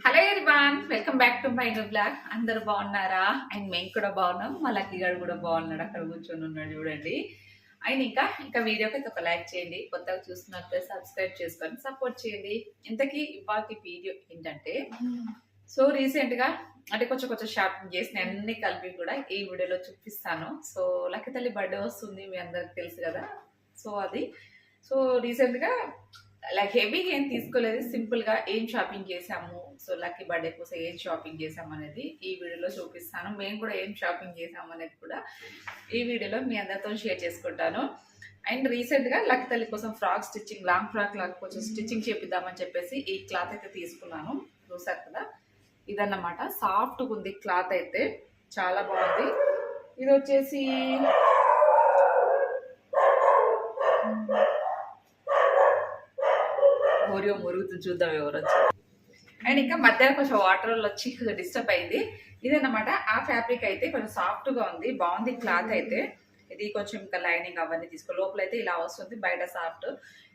Hello everyone welcome back to my new blog అందరు బాగున్నారా? And మేము కూడా బాగున్నాం. మా లక్కీ గారు కూడా బాగున్నాడు. అక్కడ కూర్చొని ఉన్నాడు చూడండి. అండ్ ఇంకా ఇంకా వీడియోకి అయితే ఒక లైక్ చేయండి. కొత్తగా చూస్తున్నట్లయితే సబ్స్క్రైబ్ చేసుకొని సపోర్ట్ చేయండి. ఇంతకీ ఇవాళ వీడియో ఏంటంటే సో రీసెంట్గా అంటే కొంచెం కొంచెం షాపింగ్ చేసిన అన్ని కలిపి కూడా ఈ వీడియోలో చూపిస్తాను. సో లక్కీ తల్లి బర్త్డే వస్తుంది మీ అందరికి తెలుసు కదా. సో అది సో రీసెంట్గా లైక్ హెవీగా ఏం తీసుకోలేదు. సింపుల్గా ఏం షాపింగ్ చేసాము సో లక్కీ బర్త్డే కోసం ఏం షాపింగ్ చేసాము అనేది ఈ వీడియోలో చూపిస్తాను. మేము కూడా ఏం షాపింగ్ చేసాము అనేది కూడా ఈ వీడియోలో మీ అందరితో షేర్ చేసుకుంటాను. అండ్ రీసెంట్గా లక్ తల్లి కోసం ఫ్రాక్ స్టిచ్చింగ్ లాంగ్ ఫ్రాక్ లాగా కొంచెం స్టిచ్చింగ్ చేపిద్దామని చెప్పేసి ఈ క్లాత్ అయితే తీసుకున్నాను. చూసారు కదా? ఇదన్నమాట. సాఫ్ట్గా ఉంది క్లాత్ అయితే. చాలా బాగుంది. ఇది వచ్చేసి ఓరియో మురుగుతుంది చూద్దాం ఎవరు. వచ్చి అండ్ ఇంకా మధ్యాహ్నం కొంచెం వాటర్ వచ్చి కొంచెం డిస్టర్బ్ అయింది. ఇదన్నమాట ఆ ఫ్యాబ్రిక్ అయితే కొంచెం సాఫ్ట్గా ఉంది. బాగుంది క్లాత్ అయితే. ఇది కొంచెం ఇంకా లైనింగ్ అవన్నీ తీసుకో లోపల అయితే ఇలా వస్తుంది బయట సాఫ్ట్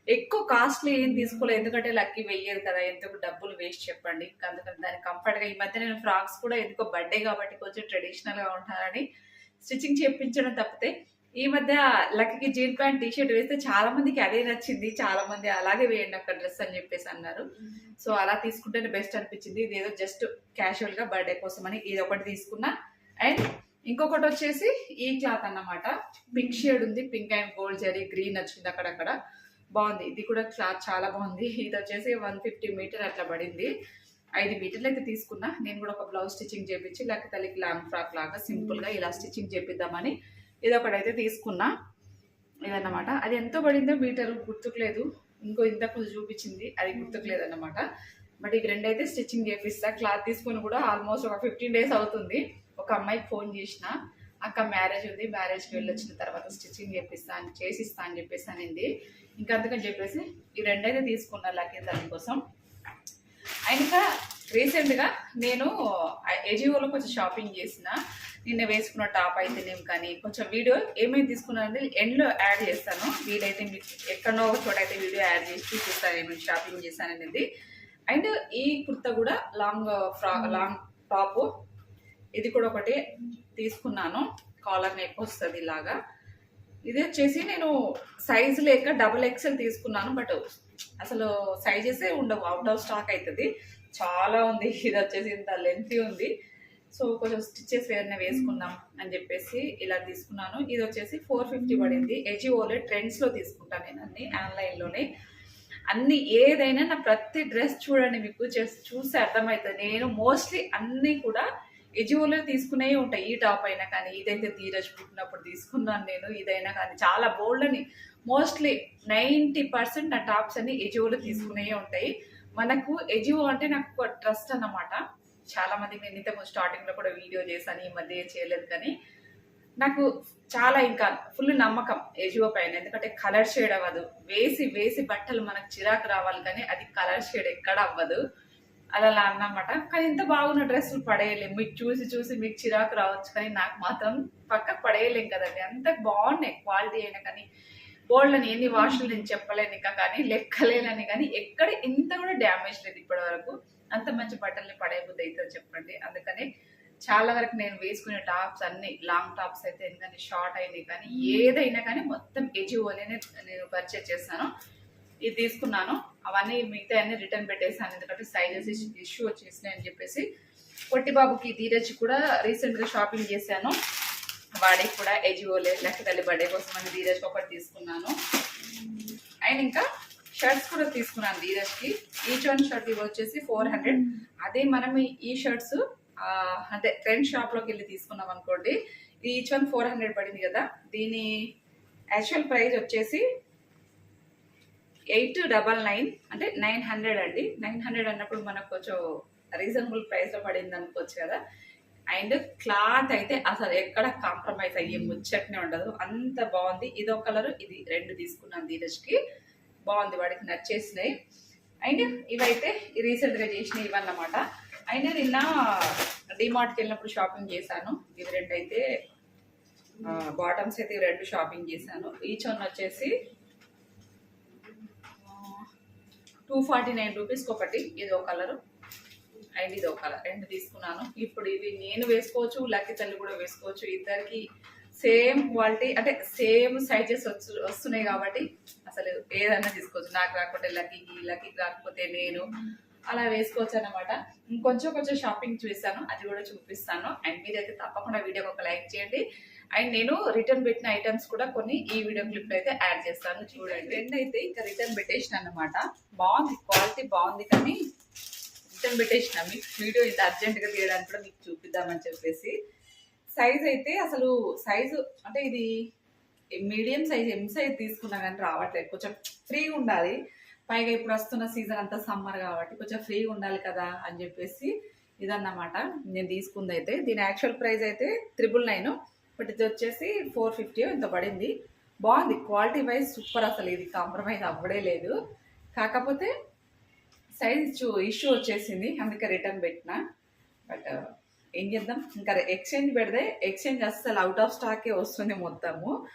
ఎక్కువ కాస్ట్లీ ఏం తీసుకోలేదు ఎందుకంటే లక్కీ వెయ్యేది కదా ఎందుకు డబ్బులు వేస్ట్ చెప్పండి. ఇంకా అందుకని దాని కంఫర్ట్గా ఈ మధ్య నేను ఫ్రాక్స్ కూడా ఎందుకో బర్త్డే కాబట్టి కొంచెం ట్రెడిషనల్గా ఉంటానని స్టిచ్చింగ్ చేయించడం తప్పితే ఈ మధ్య లక్కీకి జీన్ ప్యాంట్ టీ షర్ట్ వేస్తే చాలా మందికి అదే నచ్చింది. చాలా మంది అలాగే వేయండి అక్కడ డ్రెస్ అని చెప్పేసి అన్నారు. సో అలా తీసుకుంటేనే బెస్ట్ అనిపించింది. ఇది ఏదో జస్ట్ క్యాజువల్గా బర్త్డే కోసం అని ఇది ఒకటి తీసుకున్నా. అండ్ ఇంకొకటి వచ్చేసి ఈ క్లాత్ అన్నమాట. పింక్ షేడ్ ఉంది. Pink and gold zari green వచ్చింది అక్కడక్కడ. బాగుంది. ఇది కూడా క్లాత్ చాలా బాగుంది. ఇది వచ్చేసి వన్ ఫిఫ్టీ మీటర్ అట్లా పడింది. ఐదు మీటర్లు అయితే తీసుకున్నా. నేను కూడా ఒక బ్లౌజ్ స్టిచ్చింగ్ చేపించి లేకపోతే తల్లికి లాంగ్ ఫ్రాక్ లాగా సింపుల్గా ఇలా స్టిచ్చింగ్ చేపిద్దామని ఇది ఒకటైతే తీసుకున్నా ఇదన్నమాట. అది ఎంత పడిందో మీటర్ గుర్తుకులేదు. ఇంకో ఇంతకు చూపించింది అది గుర్తుకులేదు అన్నమాట బట్ ఈ రెండు అయితే స్టిచ్చింగ్ చేపిస్తా. క్లాత్ తీసుకొని కూడా ఆల్మోస్ట్ ఒక ఫిఫ్టీన్ డేస్ అవుతుంది. ఒక అమ్మాయికి ఫోన్ చేసిన అక్క మ్యారేజ్ ఉంది మ్యారేజ్కి వెళ్ళొచ్చిన తర్వాత స్టిచ్చింగ్ చేపిస్తా అని చేసిస్తా అని చెప్పేసి అనింది. ఇంకా అందుకని చెప్పేసి ఈ రెండైతే తీసుకున్నా లక్కీ దానికోసం అండ్ ఇంకా రీసెంట్గా నేను ఎజిఓలో కొంచెం షాపింగ్ చేసిన. నిన్న వేసుకున్న టాప్ అయితేనేం కానీ కొంచెం వీడియో ఏమేమి తీసుకున్నానంటే ఎండ్లో యాడ్ చేస్తాను. వీలైతే మీకు ఎక్కడో ఒక చోట అయితే వీడియో యాడ్ చేసి చూపిస్తాను ఏమేమి షాపింగ్ చేశాను అనేది. అండ్ ఈ కుర్తా కూడా లాంగ్ ఫ్రా లాంగ్ టాప్ ఇది కూడా ఒకటి తీసుకున్నాను. కాలర్ నెక్ వస్తుంది ఇలాగా. ఇది వచ్చేసి నేను సైజ్ లేక డబుల్ ఎక్సెల్ తీసుకున్నాను బట్ అసలు సైజెసే ఉండవు. అవుట్ ఆఫ్ స్టాక్ అవుతుంది చాలా ఉంది. ఇది వచ్చేసి ఇంత లెంతీ ఉంది. సో కొంచెం స్టిచ్చెస్ వేరే వేసుకుందాం అని చెప్పేసి ఇలా తీసుకున్నాను. ఇది వచ్చేసి ఫోర్ ఫిఫ్టీ పడింది. ఎజిఓలే ట్రెండ్స్లో తీసుకుంటాను నేను అన్ని ఆన్లైన్లోనే అన్ని ఏదైనా నా ప్రతి డ్రెస్ చూడండి మీకు జస్ట్ చూస్తే అర్థమవుతుంది నేను మోస్ట్లీ అన్నీ కూడా ఎజిఓలో తీసుకునే ఉంటాయి ఈ టాప్ అయినా కానీ ఇదైతే ధీరజ్ పుట్టినప్పుడు తీసుకున్నాను నేను ఇదైనా కానీ. చాలా బోల్డ్ అని. మోస్ట్లీ నైంటీ పర్సెంట్ నా టాప్స్ అన్ని ఎజిఓలో తీసుకునే ఉంటాయి. మనకు ఎజిఓ అంటే నాకు ట్రస్ట్ అన్నమాట. చాలా మంది నేను ఇంతకు స్టార్టింగ్లో కూడా వీడియో చేశాను ఈ మధ్య చేయలేదు కానీ నాకు చాలా ఇంకా ఫుల్ నమ్మకం ఎజువో పైన. ఎందుకంటే కలర్ షేడ్ అవ్వదు. వేసి వేసి బట్టలు మనకు చిరాకు రావాలి కానీ అది కలర్ షేడ్ ఎక్కడ అవ్వదు. అలా అన్నమాట. కానీ ఇంత బాగున్న డ్రెస్సులు పడేయలేం. మీకు చూసి చూసి మీకు చిరాకు రావచ్చు కానీ నాకు మాత్రం పక్కకు పడేయలేం కదండి. అంత బాగున్నాయి క్వాలిటీ అయినా కానీ బోల్డ్ అని ఎన్ని వాషులు నేను చెప్పలేను ఇంకా కానీ లెక్కలేనని కానీ ఎక్కడ ఇంత కూడా డ్యామేజ్ లేదు ఇప్పటి వరకు అంత మంచి బట్టల్ని పడేయబుద్ది అవుతుంది చెప్పండి. అందుకని చాలా వరకు నేను వేసుకునే టాప్స్ అన్ని లాంగ్ టాప్స్ అయితే ఎందుకంటే షార్ట్ అయినాయి కానీ ఏదైనా కానీ మొత్తం ఎజిఓనే నేను పర్చేజ్ చేస్తాను ఇది తీసుకున్నాను. అవన్నీ మిగతా అన్ని రిటర్న్ పెట్టేసాను ఎందుకంటే సైజెస్ ఇష్యూ వచ్చేసినాయి అని చెప్పేసి పొట్టిబాబుకి ధీరజ్ కూడా రీసెంట్గా షాపింగ్ చేశాను. వాడికి కూడా ఎజిఓలే లెక్క తల్లి బర్త్డే కోసం అని ధీరజ్ ఒకటి తీసుకున్నాను. అండ్ ఇంకా షర్ట్స్ కూడా తీసుకున్నాను ధీరజ్కి ఈచ్ వన్ షర్ట్ ఇవి వచ్చేసి ఫోర్ హండ్రెడ్ అదే మనం ఈ- షర్ట్స్ అంటే ట్రెండ్ షాప్లోకి వెళ్ళి తీసుకున్నాం అనుకోండి ఈచ్ వన్ ఫోర్ హండ్రెడ్ పడింది కదా. దీని యాక్చువల్ ప్రైస్ వచ్చేసి ఎయిట్ డబల్ నైన్ అంటే నైన్ హండ్రెడ్ అండి. నైన్ హండ్రెడ్ అన్నప్పుడు మనకు కొంచెం రీజనబుల్ ప్రైస్లో పడింది అనుకోవచ్చు కదా. అండ్ క్లాత్ అయితే అసలు ఎక్కడ కాంప్రమైజ్ అయ్యే ముచ్చట్నే ఉండదు. అంత బాగుంది. ఇదో కలర్ ఇది రెండు తీసుకున్నాను ధీరజ్కి బాగుంది వాడికి నచ్చేసినాయి. అండ్ ఇవైతే రీసెంట్గా చేసినవి ఇవన్నమాట అయినా నిన్న డిమార్ట్కి వెళ్ళినప్పుడు షాపింగ్ చేశాను. ఇవి రెండు అయితే బాటమ్స్ అయితే రెండు షాపింగ్ చేశాను. ఈచ్ వన్ వచ్చేసి టూ ఫార్టీ నైన్ రూపీస్కి ఒకటి. ఇది ఒక కలరు. అండ్ ఇది ఒక కలర్. రెండు తీసుకున్నాను. ఇప్పుడు ఇవి నేను వేసుకోవచ్చు లక్కీ తల్లి కూడా వేసుకోవచ్చు. ఇద్దరికి సేమ్ క్వాలిటీ అంటే సేమ్ సైజెస్ వచ్చు వస్తున్నాయి కాబట్టి అసలు ఏదైనా తీసుకోవచ్చు. నాకు రాకపోతే లక్కీకి లక్కీకి రాకపోతే నేను అలా వేసుకోవచ్చు అనమాట ఇంకొంచెం కొంచెం షాపింగ్ చూస్తాను అది కూడా చూపిస్తాను. అండ్ మీరైతే తప్పకుండా వీడియోకి ఒక లైక్ చేయండి. అండ్ నేను రిటర్న్ పెట్టిన ఐటమ్స్ కూడా కొన్ని ఈ వీడియో క్లిప్ అయితే యాడ్ చేస్తాను. చూడండి. రెండు అయితే ఇంకా రిటర్న్ పెట్టేసిన అనమాట బాగుంది క్వాలిటీ బాగుంది కానీ రిటర్న్ పెట్టేసిన మీకు. వీడియో ఇంత అర్జెంట్గా తీయడానికి కూడా మీకు చూపిద్దామని చెప్పేసి. సైజ్ అయితే అసలు సైజు అంటే ఇది మీడియం సైజ్ ఎం సైజ్ తీసుకున్నా కానీ రావట్లేదు. కొంచెం ఫ్రీగా ఉండాలి. పైగా ఇప్పుడు వస్తున్న సీజన్ అంతా సమ్మర్ కాబట్టి కొంచెం ఫ్రీగా ఉండాలి కదా అని చెప్పేసి ఇదన్నమాట. నేను తీసుకుంది అయితే. దీని యాక్చువల్ ప్రైస్ అయితే త్రిబుల్ నైన్ బట్ ఇది వచ్చేసి ఫోర్ ఫిఫ్టీ ఇంత పడింది. బాగుంది. క్వాలిటీ వైజ్ సూపర్ అసలు ఇది. కాంప్రమైజ్ అవ్వడే లేదు. కాకపోతే సైజ్ ఇష్యూ వచ్చేసింది. అందుకే రిటర్న్ పెట్టిన. బట్ ఏం చేద్దాం? ఇంకా ఎక్స్చేంజ్ పెడితే ఎక్స్చేంజ్ అస్సలు అవుట్ ఆఫ్ స్టాకే వస్తుంది మొత్తము.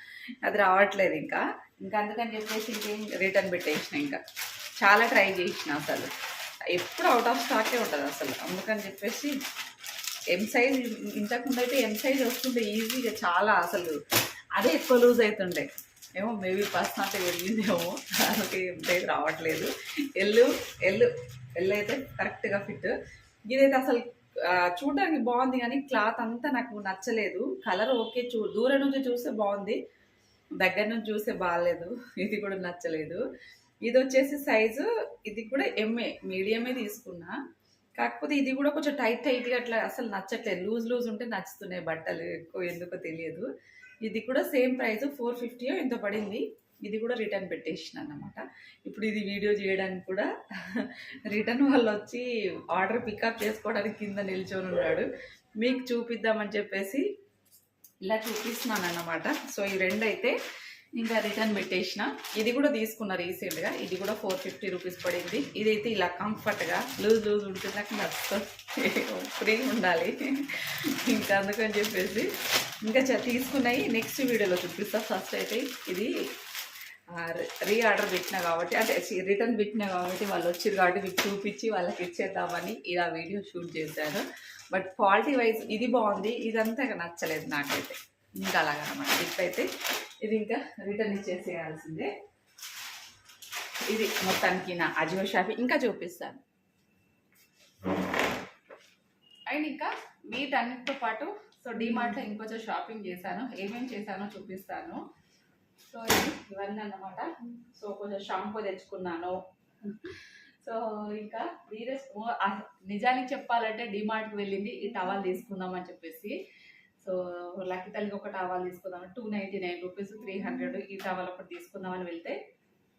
అది రావట్లేదు ఇంకా. ఇంకా అందుకని చెప్పేసి ఇంకేం రిటర్న్ పెట్టేసిన ఇంకా. చాలా ట్రై చేసిన అసలు. ఎప్పుడు అవుట్ ఆఫ్ స్టాకే ఉంటుంది అసలు. అందుకని చెప్పేసి ఎం సైజ్ ఇంతకుముందు అయితే ఎం సైజ్ వస్తుండే ఈజీగా చాలా అసలు. అదే ఎక్కువ లూజ్ అవుతుండే ఏమో మేబీ పర్సనాలిటీ వెళ్ళిందేమో అందుకే ఎం సైజ్ రావట్లేదు. ఎల్లు ఎల్లు ఎల్లు అయితే కరెక్ట్గా ఫిట్ ఇదైతే అసలు చూడడానికి బాగుంది కానీ క్లాత్ అంతా నాకు నచ్చలేదు. కలర్ ఓకే చూ దూరం నుంచి చూస్తే బాగుంది. దగ్గర నుంచి చూస్తే బాగాలేదు ఇది కూడా నచ్చలేదు. ఇది వచ్చేసి సైజు ఇది కూడా ఎంఏ మీడియమే తీసుకున్నా. కాకపోతే ఇది కూడా కొంచెం టైట్ టైట్గా అట్లా అసలు నచ్చట్లేదు. లూజ్ లూజ్ ఉంటే నచ్చుతున్నాయి బట్టలు ఎక్కువ ఎందుకో తెలియదు. ఇది కూడా సేమ్ ప్రైస్ ఫోర్ ఫిఫ్టీయో ఎంత పడింది. ఇది కూడా రిటర్న్ పెట్టేసిన అనమాట ఇప్పుడు ఇది వీడియో చేయడానికి కూడా రిటర్న్ వాళ్ళు వచ్చి ఆర్డర్ పికప్ చేసుకోవడానికి కింద నిల్చొని ఉన్నాడు. మీకు చూపిద్దామని చెప్పేసి ఇలా చూపిస్తున్నాను అన్నమాట సో ఈ రెండు అయితే ఇంకా రిటర్న్ పెట్టేసిన. ఇది కూడా తీసుకున్న రీసెంట్గా. ఇది కూడా ఫోర్ ఫిఫ్టీ రూపీస్ పడింది. ఇదైతే ఇలా కంఫర్ట్గా లూజ్ లూజ్ ఉంటుంది నాకు నచ్చుతుంది ఫ్రీ ఉండాలి. ఇంకా అందుకని చెప్పేసి ఇంకా చ- తీసుకున్నాయి. నెక్స్ట్ వీడియోలో చూపిస్తా. ఫస్ట్ అయితే ఇది రీ ఆర్డర్ పెట్టినా కాబట్టి అంటే రిటర్న్ పెట్టినా కాబట్టి వాళ్ళు వచ్చారు కాబట్టి మీకు చూపించి వాళ్ళకి ఇచ్చేద్దామని ఇలా వీడియో షూట్ చేశాను బట్ క్వాలిటీ వైజ్ ఇది బాగుంది ఇదంతా ఇక నచ్చలేదు నాకైతే. ఇంకా అలాగనమాట. ఇప్పుడైతే ఇది ఇంకా రిటర్న్ ఇచ్చేసేయాల్సిందే. ఇది మొత్తానికి నా అజియో షాపింగ్ ఇంకా చూపిస్తాను. అండ్ ఇంకా వీటన్నిటితో పాటు సో డిమార్ట్లో ఇంకొంచెం షాపింగ్ చేశాను. ఏమేమి చేశానో చూపిస్తాను. సో ఇవన్నీ అన్నమాట సో కొంచెం షాంపూ తెచ్చుకున్నాను. సో ఇంకా వీరే నిజానికి చెప్పాలంటే డిమార్ట్కి వెళ్ళింది. ఈ టవల్ తీసుకుందామని చెప్పేసి. సో లక్కీ తల్లికి ఒక టవల్ తీసుకుందాం two ninety nine rupees three hundred ఈ టవల్ ఒకటి తీసుకుందామని వెళ్తే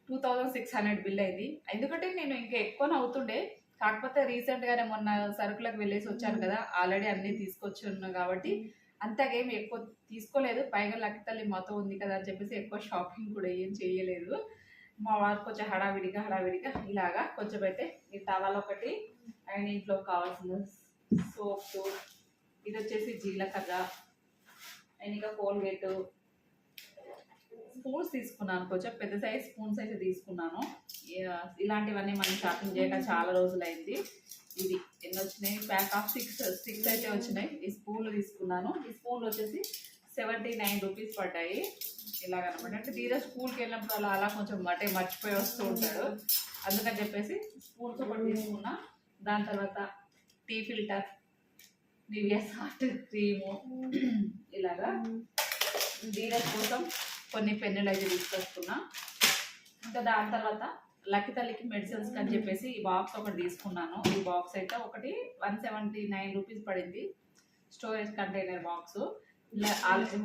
two thousand six hundred bill అయింది. ఎందుకంటే నేను ఇంకా ఎక్కువ అవుతుండే కాకపోతే రీసెంట్గానే మొన్న సరుకులకు వెళ్ళేసి వచ్చాను కదా. ఆల్రెడీ అన్నీ తీసుకొచ్చి ఉన్నాను కాబట్టి అంతగా ఎక్కువ తీసుకోలేదు. పైగా లక్కీ తల్లి మాతో ఉంది కదా అని చెప్పేసి ఎక్కువ షాపింగ్ కూడా ఏం చేయలేదు. మా వారు కొంచెం హడావిడిగా హడావిడిగా ఇలాగా కొంచెం అయితే ఈ టవల్ ఒకటి అండ్ ఇంట్లో కావాల్సిన సోప్ ఇది వచ్చేసి జీలకర్ర అండ్ ఇంకా కోల్గేట్. స్పూన్స్ తీసుకున్నాను కొంచెం పెద్ద సైజ్ స్పూన్స్ అయితే తీసుకున్నాను. ఇలాంటివన్నీ మనం షాపింగ్ చేయక చాలా రోజులైంది. ఇది ఎన్ని వచ్చినాయి? ప్యాక్ ఆఫ్ సిక్స్ సిక్స్ అయితే వచ్చినాయి. ఈ స్పూన్లు తీసుకున్నాను. ఈ స్పూన్లు వచ్చేసి సెవెంటీ నైన్ రూపీస్ పడ్డాయి ఇలాగనమాట అంటే తీరా స్కూల్కి వెళ్ళినప్పుడు అలా అలా కొంచెం మటే మర్చిపోయి వస్తూ ఉంటాడు. అందుకని చెప్పేసి స్పూన్స్ ఒకటి తీసుకున్నా. దాని తర్వాత tea filter Nivea soft cream ఇలాగా ధీరజ్ కోసం కొన్ని పెన్నులు అయితే తీసుకొస్తున్నా. ఇంకా దాని తర్వాత లక్కీ తల్లికి మెడిసిన్స్ అని చెప్పేసి ఈ బాక్స్ ఒకటి తీసుకున్నాను. ఈ బాక్స్ అయితే ఒకటి వన్ సెవెంటీ నైన్ రూపీస్ పడింది. స్టోరేజ్ కంటైనర్ బాక్స్ ఇలా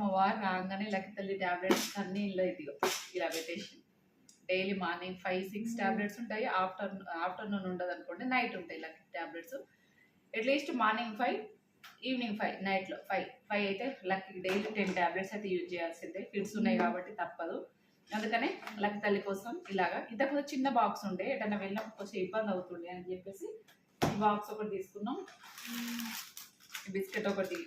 మా వారు రాగానే లక్కీ తల్లి ట్యాబ్లెట్స్ అన్నీ ఇలా ఇదిగో ఇలా పెట్టేసి daily morning five six tablets ఉంటాయి. ఆఫ్టర్నూన్ ఆఫ్టర్నూన్ ఉండదు అనుకోండి నైట్ ఉంటాయి lucky tablets at least morning five evening five నైట్లో ఫైవ్ ఫైవ్ అయితే లక్కీ డైలీ టెన్ ట్యాబ్లెట్స్ అయితే యూజ్ చేయాల్సిందే. కిడ్స్ ఉన్నాయి కాబట్టి తప్పదు. అందుకనే లక్కీ తల్లి కోసం ఇలాగా. ఇంతకు చిన్న బాక్స్ ఉండే ఎటన్నా వెళ్ళినప్పుడు కొంచెం ఇబ్బంది అవుతుండే అని చెప్పేసి ఈ బాక్స్ ఒకటి తీసుకున్నాం. బిస్కెట్ ఒకటి.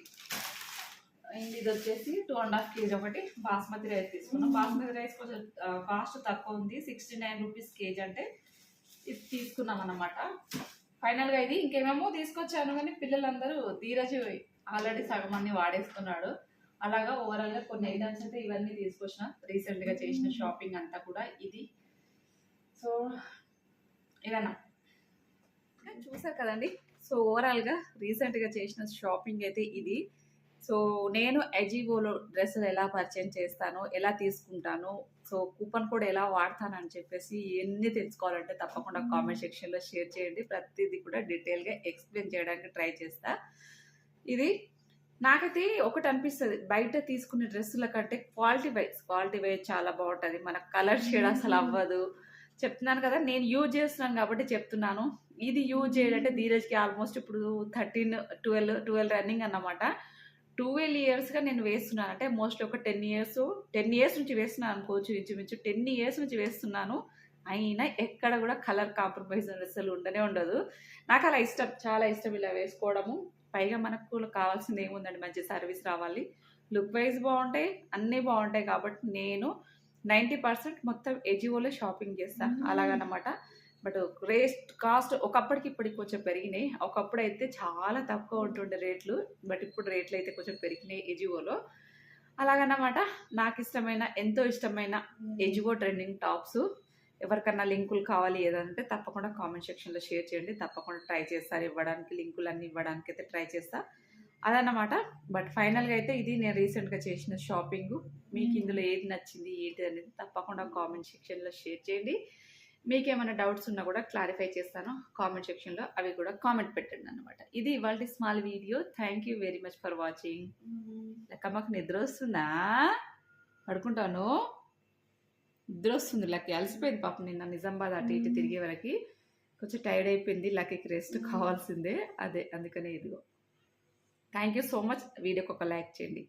ఇది వచ్చేసి టూ అండ్ హాఫ్ కేజీ ఒకటి బాస్మతి రైస్ తీసుకున్నాం. బాస్మతి రైస్ కొంచెం కాస్ట్ తక్కువ ఉంది. సిక్స్టీ నైన్ రూపీస్ కేజీ అంటే ఇది తీసుకున్నాం అన్నమాట. ఫైనల్గా ఇది ఇంకేమేమో తీసుకొచ్చాను కానీ పిల్లలందరూ ధీరజ్ ఆల్రెడీ సగం అన్ని వాడేసుకున్నాడు. అలాగా ఓవరాల్గా కొన్ని ఐటమ్స్ అయితే ఇవన్నీ తీసుకొచ్చిన రీసెంట్గా చేసిన షాపింగ్ అంతా కూడా ఇది. సో ఇదన్నా. చూసారు కదండి. సో ఓవరాల్గా రీసెంట్గా చేసిన షాపింగ్ అయితే ఇది. సో నేను అజీవోలో డ్రెస్సులు ఎలా పర్చేజ్ చేస్తాను ఎలా తీసుకుంటాను సో కూపన్ కోడ్ ఎలా వాడతాను అని చెప్పేసి ఎన్ని తెలుసుకోవాలంటే తప్పకుండా కామెంట్ సెక్షన్లో షేర్ చేయండి. ప్రతిదీ కూడా డీటెయిల్గా ఎక్స్ప్లెయిన్ చేయడానికి ట్రై చేస్తా. ఇది నాకైతే ఒకటి అనిపిస్తుంది బయట తీసుకునే డ్రెస్సుల కంటే క్వాలిటీ వైజ్ క్వాలిటీ వైజ్ చాలా బాగుంటుంది. మన కలర్ షేడ్ అసలు అవ్వదు. చెప్తున్నాను కదా నేను యూజ్ చేస్తున్నాను కాబట్టి చెప్తున్నాను. ఇది యూజ్ చేయాలంటే ధీరజ్కి ఆల్మోస్ట్ ఇప్పుడు థర్టీన్ ట్వెల్వ్ ట్వెల్వ్ రన్నింగ్ అన్నమాట. ట్వెల్వ్ ఇయర్స్గా నేను వేస్తున్నాను. అంటే మోస్ట్లీ ఒక టెన్ ఇయర్స్ టెన్ ఇయర్స్ నుంచి వేస్తున్నాను అనుకోవచ్చు ఇంచుమించు. టెన్ ఇయర్స్ నుంచి వేస్తున్నాను. అయినా ఎక్కడ కూడా కలర్ కాంప్రమైజ్ అసలు ఉండనే ఉండదు. నాకు అలా ఇష్టం చాలా ఇష్టం ఇలా వేసుకోవడము. పైగా మనకు కావాల్సింది ఏముందండి? మంచి సర్వీస్ రావాలి. లుక్ వైజ్ బాగుంటాయి అన్నీ బాగుంటాయి కాబట్టి నేను నైంటీ పర్సెంట్ మొత్తం ఎజిఓలో షాపింగ్ చేస్తాను అలాగనమాట. బట్ రేస్ట్ కాస్ట్ ఒకప్పటికి ఇప్పటికి కొంచెం పెరిగినాయి. ఒకప్పుడు అయితే చాలా తక్కువ ఉంటుండే రేట్లు. బట్ ఇప్పుడు రేట్లు అయితే కొంచెం పెరిగినాయి ఎజిఓలో. అలాగన్నమాట నాకు ఇష్టమైన ఎంతో ఇష్టమైన ఎజిఓ ట్రెండింగ్ టాప్స్. ఎవరికన్నా లింకులు కావాలి ఏదంటే తప్పకుండా కామెంట్ సెక్షన్లో షేర్ చేయండి. తప్పకుండా ట్రై చేస్తారు ఇవ్వడానికి లింకులు అన్ని ఇవ్వడానికి అయితే ట్రై చేస్తా. అదన్నమాట. బట్ ఫైనల్గా అయితే ఇది నేను రీసెంట్గా చేసిన షాపింగ్. మీకు ఇందులో ఏది నచ్చింది ఏంటి అనేది తప్పకుండా కామెంట్ సెక్షన్లో షేర్ చేయండి. మీకు ఏమైనా డౌట్స్ ఉన్నా కూడా క్లారిఫై చేస్తాను. కామెంట్ సెక్షన్లో అవి కూడా కామెంట్ పెట్టండి అనమాట ఇది ఇవాళ small video. Thank you very much for watching. లెక్క మాకు నిద్ర వస్తుందా? పడుకుంటాను నిద్ర వస్తుంది లక్కీ అలసిపోయింది పాపం నిన్న నిజామాబాద్ అటు ఇటు తిరిగే వరకు. కొంచెం టైర్డ్ అయిపోయింది. లక్కీకి రెస్ట్ కావాల్సిందే. అదే అందుకనే ఇదిగో. థ్యాంక్ యూ సో మచ్ వీడియోకి ఒక లైక్ చేయండి.